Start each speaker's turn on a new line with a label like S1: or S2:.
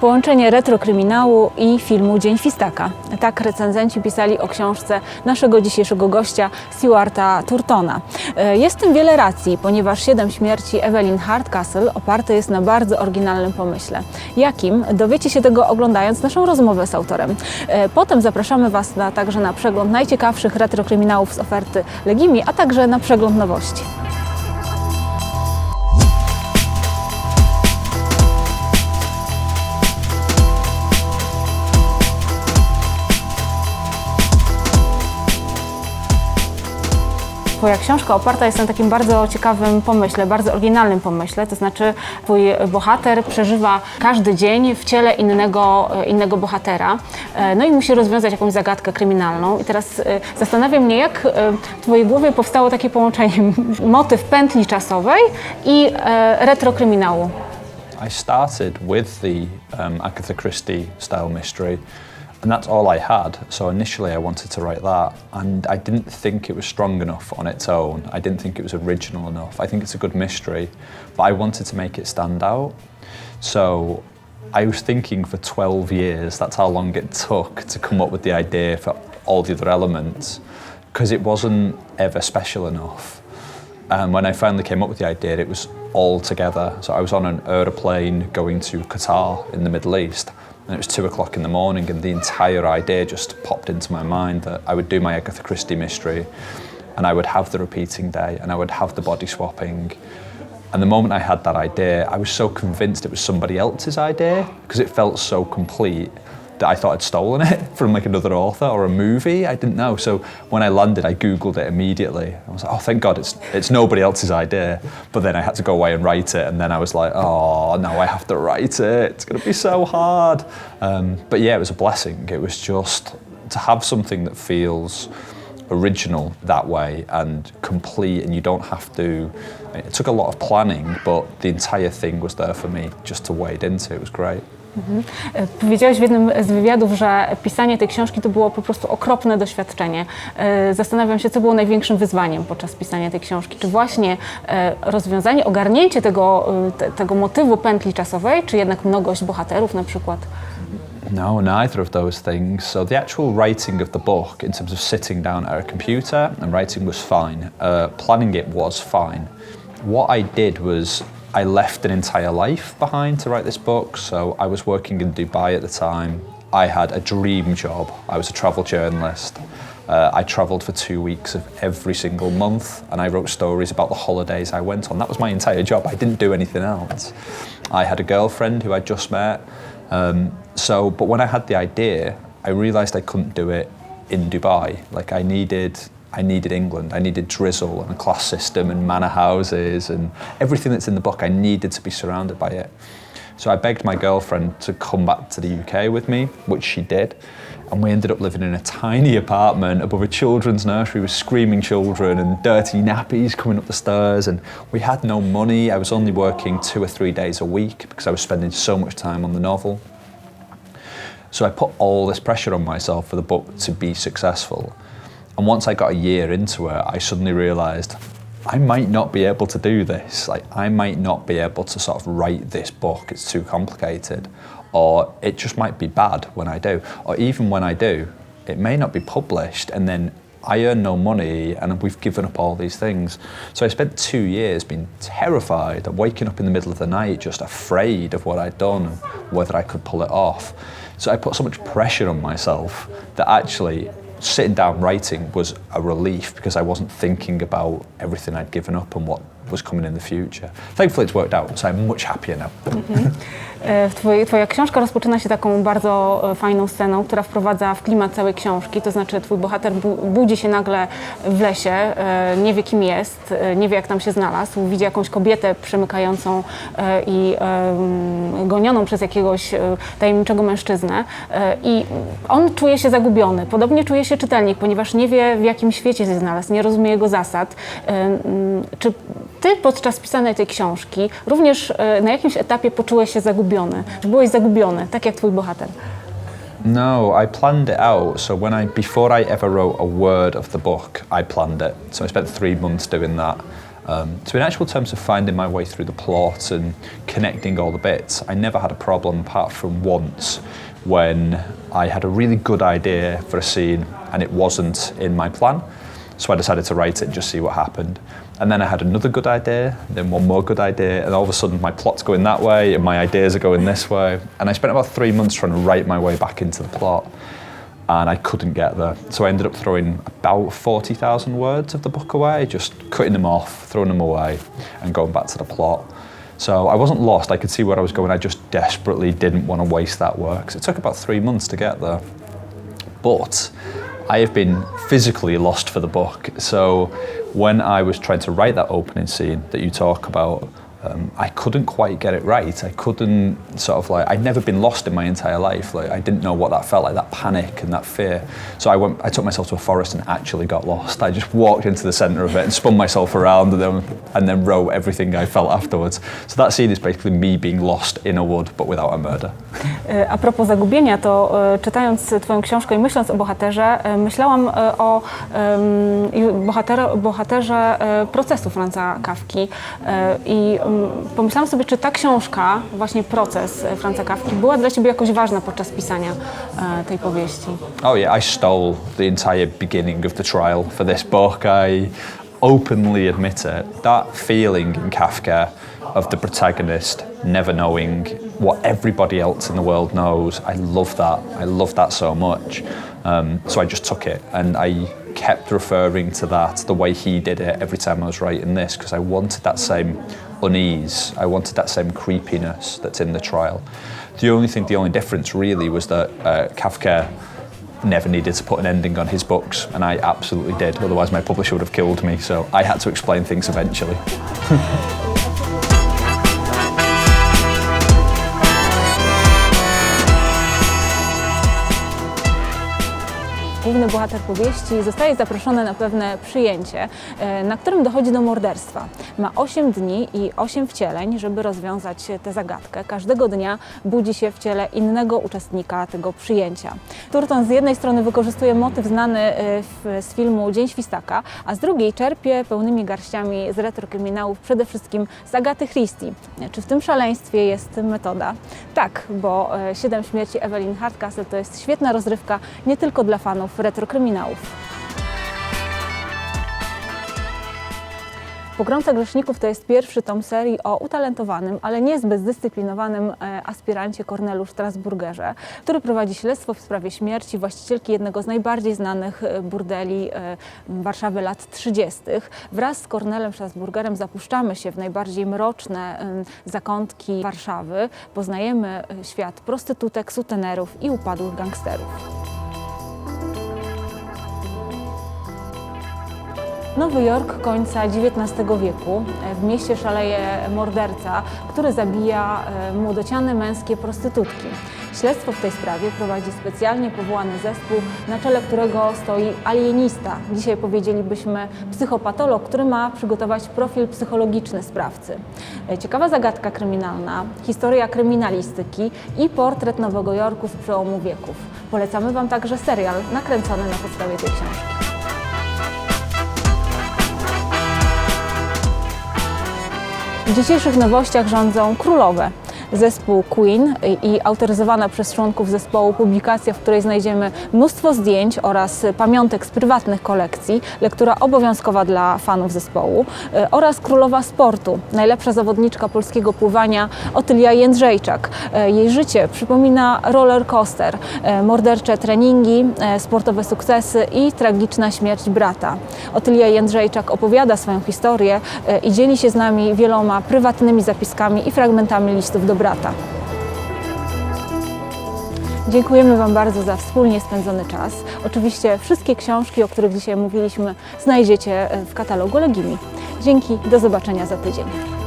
S1: Połączenie retrokryminału i filmu Dzień Fistaka. Tak recenzenci pisali o książce naszego dzisiejszego gościa Stewarta Turtona. E, Jest w tym wiele racji, ponieważ Siedem śmierci Evelyn Hardcastle oparte jest na bardzo oryginalnym pomyśle. Jakim? Dowiecie się tego oglądając naszą rozmowę z autorem. E, Potem zapraszamy Was na, także na przegląd najciekawszych retrokryminałów z oferty Legimi, a także na przegląd nowości. Twoja książka oparta jest na takim bardzo ciekawym pomyśle, bardzo oryginalnym pomyśle, to znaczy twój bohater przeżywa każdy dzień w ciele innego, innego bohatera, e, no i musi rozwiązać jakąś zagadkę kryminalną. I teraz e, zastanawia mnie, jak e, w Twojej głowie powstało takie połączenie motyw pętli czasowej i e, retrokryminału.
S2: I started with the um, Agatha Christie style mystery, and that's all I had. So initially, I wanted to write that, and I didn't think it was strong enough on its own. I didn't think it was original enough. I think it's a good mystery, but I wanted to make it stand out. So I was thinking for 12 years, that's how long it took to come up with the idea for all the other elements, because it wasn't ever special enough. And when I finally came up with the idea, it was all together. So I was on an aeroplane going to Qatar in the Middle East, and it was two o'clock in the morning, and the entire idea just popped into my mind that I would do my Agatha Christie mystery, and I would have the repeating day, and I would have the body swapping. And the moment I had that idea, I was so convinced it was somebody else's idea because it felt so complete that I thought I'd stolen it from like another author or a movie. I didn't know. So when I landed, I googled it immediately. I was like, oh, thank God, it's it's nobody else's idea. But then I had to go away and write it, and then I was like, oh, now I have to write it. It's going to be so hard. Um, but yeah, it was a blessing. It was just to have something that feels original that way and complete and you don't have to it took a lot of planning but the entire thing was there for me just to wade into it was great
S1: E, Powiedziałeś w jednym z wywiadów, że pisanie tej książki to było po prostu okropne doświadczenie. E, Zastanawiam się, co było największym wyzwaniem podczas pisania tej książki. Czy właśnie e, rozwiązanie, ogarnięcie tego, te, tego motywu pętli czasowej, czy jednak mnogość bohaterów na przykład?
S2: no neither of those things so the actual writing of the book in terms of sitting down at a computer and writing was fine uh, planning it was fine what i did was I left an entire life behind to write this book. So I was working in Dubai at the time. I had a dream job. I was a travel journalist. Uh, I travelled for two weeks of every single month and I wrote stories about the holidays I went on. That was my entire job. I didn't do anything else. I had a girlfriend who I'd just met. Um, so, but when I had the idea, I realised I couldn't do it in Dubai. Like I needed I needed England. I needed drizzle and a class system and manor houses and everything that's in the book. I needed to be surrounded by it. So I begged my girlfriend to come back to the UK with me, which she did. And we ended up living in a tiny apartment above a children's nursery with screaming children and dirty nappies coming up the stairs. And we had no money. I was only working two or three days a week because I was spending so much time on the novel. So I put all this pressure on myself for the book to be successful. And once I got a year into it, I suddenly realised I might not be able to do this. Like, I might not be able to sort of write this book, it's too complicated. Or it just might be bad when I do. Or even when I do, it may not be published, and then I earn no money and we've given up all these things. So I spent two years being terrified and waking up in the middle of the night just afraid of what I'd done and whether I could pull it off. So I put so much pressure on myself that actually sitting down writing was a relief because I wasn't thinking about everything I'd given up and what was coming in the future. Thankfully, it's worked out, so I'm much happier now.
S1: E, w twojej, twoja książka rozpoczyna się taką bardzo e, fajną sceną, która wprowadza w klimat całej książki. To znaczy, twój bohater bu budzi się nagle w lesie, e, nie wie kim jest, e, nie wie jak tam się znalazł, widzi jakąś kobietę przemykającą e, i e, gonioną przez jakiegoś e, tajemniczego mężczyznę. E, I on czuje się zagubiony. Podobnie czuje się czytelnik, ponieważ nie wie w jakim świecie się znalazł, nie rozumie jego zasad. E, Czy ty podczas pisania tej książki również e, na jakimś etapie poczułeś się zagubiony? Czy byłeś zagubiony, tak jak twój bohater?
S2: No, I planned it out. So when I before I ever wrote a word of the book, I planned it. So I spent three months doing that. Um, so, in actual terms of finding my way through the plot and connecting all the bits, I never had a problem apart from once when I had a really good idea for a scene and it wasn't in my plan. So I decided to write it and just see what happened. And then I had another good idea, then one more good idea, and all of a sudden my plot's going that way and my ideas are going this way. And I spent about three months trying to write my way back into the plot. And I couldn't get there. So I ended up throwing about 40,000 words of the book away, just cutting them off, throwing them away, and going back to the plot. So I wasn't lost, I could see where I was going, I just desperately didn't want to waste that work. So it took about three months to get there. But I have been physically lost for the book. So when I was trying to write that opening scene that you talk about, um, I couldn't quite get it right. I couldn't sort of like I'd never been lost in my entire life. Like I didn't know what that felt like, that panic and that fear. So I went. I took myself to a forest and actually got lost. I just walked into the centre of it and spun myself around and then and then wrote everything I felt afterwards. So that scene is basically me being lost in a wood, but without a murder.
S1: E, A propos zagubienia, to e, czytając Twoją książkę i myśląc o bohaterze, e, myślałam o bohater, bohaterze e, procesu Franza Kawki i pomyślałam sobie, czy ta książka, właśnie proces e, Franza Kawki, była dla Ciebie jakoś ważna podczas pisania e, tej powieści.
S2: Oh yeah, I stole the entire beginning of the trial for this book. I openly admit it. That feeling in Kafka of the protagonist never knowing what everybody else in the world knows, I love that. I love that so much. Um, so I just took it and I kept referring to that the way he did it every time I was writing this because I wanted that same unease. I wanted that same creepiness that's in the trial. The only thing, the only difference really was that uh, Kafka never needed to put an ending on his books, and I absolutely did. Otherwise, my publisher would have killed me. So I had to explain things eventually.
S1: Główny bohater powieści zostaje zaproszony na pewne przyjęcie, e, na którym dochodzi do morderstwa. Ma 8 dni i 8 wcieleń, żeby rozwiązać tę zagadkę. Każdego dnia budzi się w ciele innego uczestnika tego przyjęcia. Turton z jednej strony wykorzystuje motyw znany e, z filmu Dzień Świstaka, a z drugiej czerpie pełnymi garściami z retrokryminałów przede wszystkim z Agaty Christie. Czy w tym szaleństwie jest metoda? Tak, bo e, Siedem śmierci Evelyn Hardcastle to jest świetna rozrywka nie tylko dla fanów retrokryminałów. Pogromca Grzeszników to jest pierwszy tom serii o utalentowanym, ale niezbyt zdyscyplinowanym e, aspirancie Cornelu Strasburgerze, który prowadzi śledztwo w sprawie śmierci właścicielki jednego z najbardziej znanych e, burdeli e, Warszawy lat 30. Wraz z Cornelem Strasburgerem zapuszczamy się w najbardziej mroczne zakątki Warszawy, poznajemy świat prostytutek, sutenerów i upadłych gangsterów. Nowy Jork końca XIX wieku. W mieście szaleje morderca, który zabija e, młodociane męskie prostytutki. Śledztwo w tej sprawie prowadzi specjalnie powołany zespół, na czele którego stoi alienista. Dzisiaj powiedzielibyśmy psychopatolog, który ma przygotować profil psychologiczny sprawcy. E, Ciekawa zagadka kryminalna, historia kryminalistyki i portret Nowego Jorku z przełomu wieków. Polecamy Wam także serial nakręcony na podstawie tej książki. W dzisiejszych nowościach rządzą królowe. Zespół Queen i autoryzowana przez członków zespołu publikacja, w której znajdziemy mnóstwo zdjęć oraz pamiątek z prywatnych kolekcji, lektura obowiązkowa dla fanów zespołu e, oraz królowa sportu, najlepsza zawodniczka polskiego pływania Otylia Jędrzejczak. E, Jej życie przypomina roller coaster, e, mordercze treningi, sportowe sukcesy i tragiczna śmierć brata. Otylia Jędrzejczak opowiada swoją historię i dzieli się z nami wieloma prywatnymi zapiskami i fragmentami listów do brata. Dziękujemy Wam bardzo za wspólnie spędzony czas. Oczywiście wszystkie książki, o których dzisiaj mówiliśmy, znajdziecie e, w katalogu Legimi. Dzięki, do zobaczenia za tydzień.